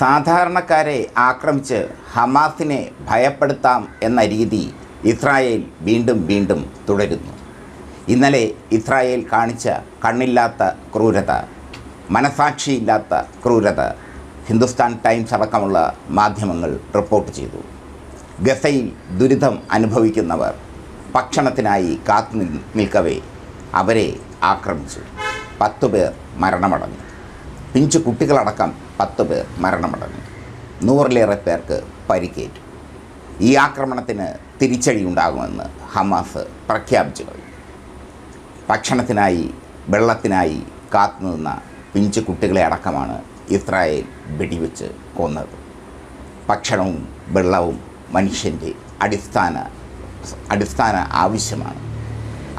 സാധാരണക്കാരെ ആക്രമിച്ച് ഹമാസിനെ ഭയപ്പെടുത്താം എന്ന രീതി ഇസ്രായേൽ വീണ്ടും വീണ്ടും തുടരുന്നു. ഇന്നലെ ഇസ്രായേൽ കാണിച്ച കണ്ണില്ലാത്ത ക്രൂരത മനസാക്ഷിയില്ലാത്ത ക്രൂരത ഹിന്ദുസ്ഥാൻ ടൈംസ് അടക്കമുള്ള മാധ്യമങ്ങൾ റിപ്പോർട്ട് ചെയ്തു. ഗസയിൽ ദുരിതം അനുഭവിക്കുന്നവർ ഭക്ഷണത്തിനായി കാത്തു നിൽ- നിൽക്കവേ അവരെ ആക്രമിച്ചു. പത്തു പേർ മരണമടഞ്ഞു. പിഞ്ചു കുട്ടികളടക്കം പത്ത് പേർ മരണമടഞ്ഞു. നൂറിലേറെ പേർക്ക് പരിക്കേറ്റു. ഈ ആക്രമണത്തിന് തിരിച്ചടിയുണ്ടാകുമെന്ന് ഹമാസ് പ്രഖ്യാപിച്ചു കഴിഞ്ഞു. ഭക്ഷണത്തിനായി വെള്ളത്തിനായി കാത്തുനിന്ന പിഞ്ചു കുട്ടികളെ അടക്കമാണ് ഇസ്രായേൽ വെടിവെച്ച് കൊന്നത്. ഭക്ഷണവും വെള്ളവും മനുഷ്യന്റെ അടിസ്ഥാന അടിസ്ഥാന ആവശ്യമാണ്.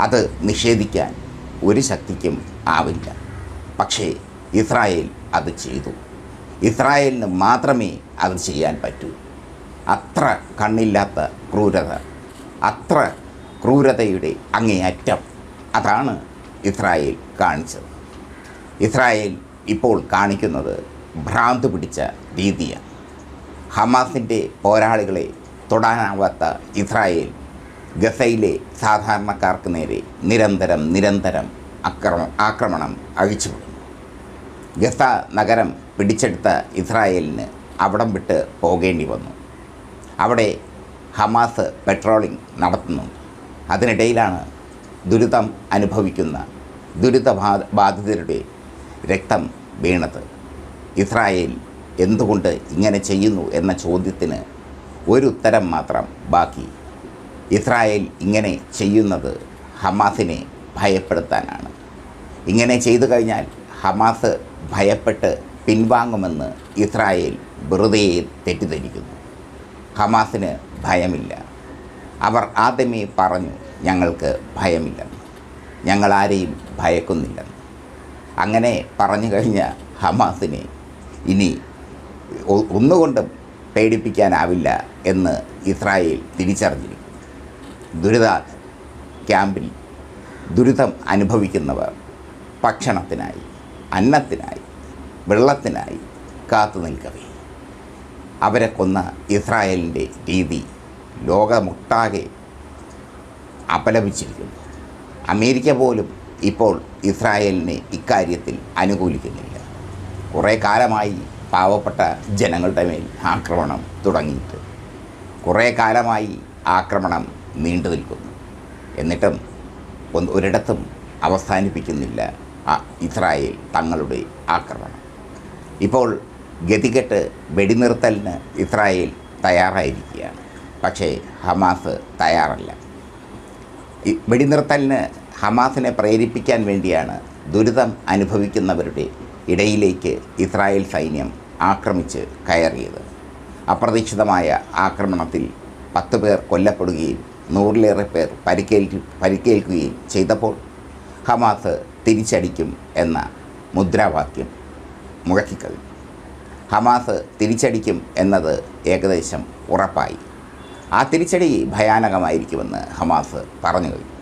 അത് നിഷേധിക്കാൻ ഒരു ശക്തിക്കും ആവില്ല. പക്ഷേ ഇസ്രായേൽ അത് ചെയ്തു. ഇസ്രായേലിന് മാത്രമേ അത് ചെയ്യാൻ പറ്റൂ. അത്ര കണ്ണില്ലാത്ത ക്രൂരത അത്ര ക്രൂരതയുടെ അങ്ങേയറ്റം അതാണ് ഇസ്രായേൽ കാണിച്ചത്. ഇസ്രായേൽ ഇപ്പോൾ കാണിക്കുന്നത് ഭ്രാന്ത് പിടിച്ച രീതിയാണ്. ഹമാസിന്റെ പോരാളികളെ തൊടാനാവാത്ത ഇസ്രായേൽ ഗസയിലെ സാധാരണക്കാർക്ക് നേരെ നിരന്തരം നിരന്തരം അക്രമ ആക്രമണം അഴിച്ചുവിടുന്നു ഗസ നഗരം പിടിച്ചെടുത്ത ഇസ്രായേലിന് അവിടം വിട്ട് പോകേണ്ടി വന്നു. അവിടെ ഹമാസ് പെട്രോളിംഗ് നടത്തുന്നുണ്ട്. അതിനിടയിലാണ് ദുരിതം അനുഭവിക്കുന്ന ദുരിത ബാധിതരുടെ രക്തം വീണത്. ഇസ്രായേൽ എന്തുകൊണ്ട് ഇങ്ങനെ ചെയ്യുന്നു എന്ന ചോദ്യത്തിന് ഒരു ഉത്തരം മാത്രം ബാക്കി. ഇസ്രായേൽ ഇങ്ങനെ ചെയ്യുന്നത് ഹമാസിനെ ഭയപ്പെടുത്താനാണ്. ഇങ്ങനെ ചെയ്തു കഴിഞ്ഞാൽ ഹമാസ് ഭയപ്പെട്ട് പിൻവാങ്ങുമെന്ന് ഇസ്രായേൽ വെറുതെ തെറ്റിദ്ധരിക്കുന്നു. ഹമാസിന് ഭയമില്ല. അവർ ആദ്യമേ പറഞ്ഞു ഞങ്ങൾക്ക് ഭയമില്ലെന്ന് ഞങ്ങൾ ആരെയും ഭയക്കുന്നില്ലെന്ന് അങ്ങനെ പറഞ്ഞു കഴിഞ്ഞ ഹമാസിനെ ഇനി ഒന്നുകൊണ്ടും പേടിപ്പിക്കാനാവില്ല എന്ന് ഇസ്രായേൽ തിരിച്ചറിഞ്ഞിരിക്കുന്നു. ദുരിത ക്യാമ്പിൽ ദുരിതം അനുഭവിക്കുന്നവർ ഭക്ഷണത്തിനായി അന്നത്തിനായി വെള്ളത്തിനായി കാത്തു നിൽക്കവേ. അവരെ കൊന്ന ഇസ്രായേലിന്റെ രീതി ലോകമൊട്ടാകെ അപലപിച്ചിരിക്കുന്നു. അമേരിക്ക പോലും ഇപ്പോൾ ഇസ്രായേലിനെ ഇക്കാര്യത്തിൽ അനുകൂലിക്കുന്നില്ല. കുറേ കാലമായി പാവപ്പെട്ട ജനങ്ങളുടെ മേൽ ആക്രമണം തുടങ്ങിയിട്ട് കുറേ കാലമായി ആക്രമണം നീണ്ടു നിൽക്കുന്നു എന്നിട്ടും ഒരിടത്തും അവസാനിപ്പിക്കുന്നില്ല ഇസ്രായേൽ തങ്ങളുടെ ആക്രമണം. ഇപ്പോൾ ഗതികെട്ട് വെടിനിർത്തലിന് ഇസ്രായേൽ തയ്യാറായിരിക്കുകയാണ്. പക്ഷേ ഹമാസ് തയ്യാറല്ല. വെടിനിർത്തലിന് ഹമാസിനെ പ്രേരിപ്പിക്കാൻ വേണ്ടിയാണ് ദുരിതം അനുഭവിക്കുന്നവരുടെ ഇടയിലേക്ക് ഇസ്രായേൽ സൈന്യം ആക്രമിച്ച് കയറിയത്. അപ്രതീക്ഷിതമായ ആക്രമണത്തിൽ പത്ത് പേർ കൊല്ലപ്പെടുകയും നൂറിലേറെ പേർ പരിക്കേൽ പരിക്കേൽക്കുകയും ചെയ്തപ്പോൾ ഹമാസ് തിരിച്ചടിക്കും എന്ന മുദ്രാവാക്യം മുഴക്കിക്കഴിഞ്ഞു ഹമാസ് തിരിച്ചടിക്കും എന്നത് ഏകദേശം ഉറപ്പായി. ആ തിരിച്ചടി ഭയാനകമായിരിക്കുമെന്ന് ഹമാസ് പറഞ്ഞു കഴിഞ്ഞു.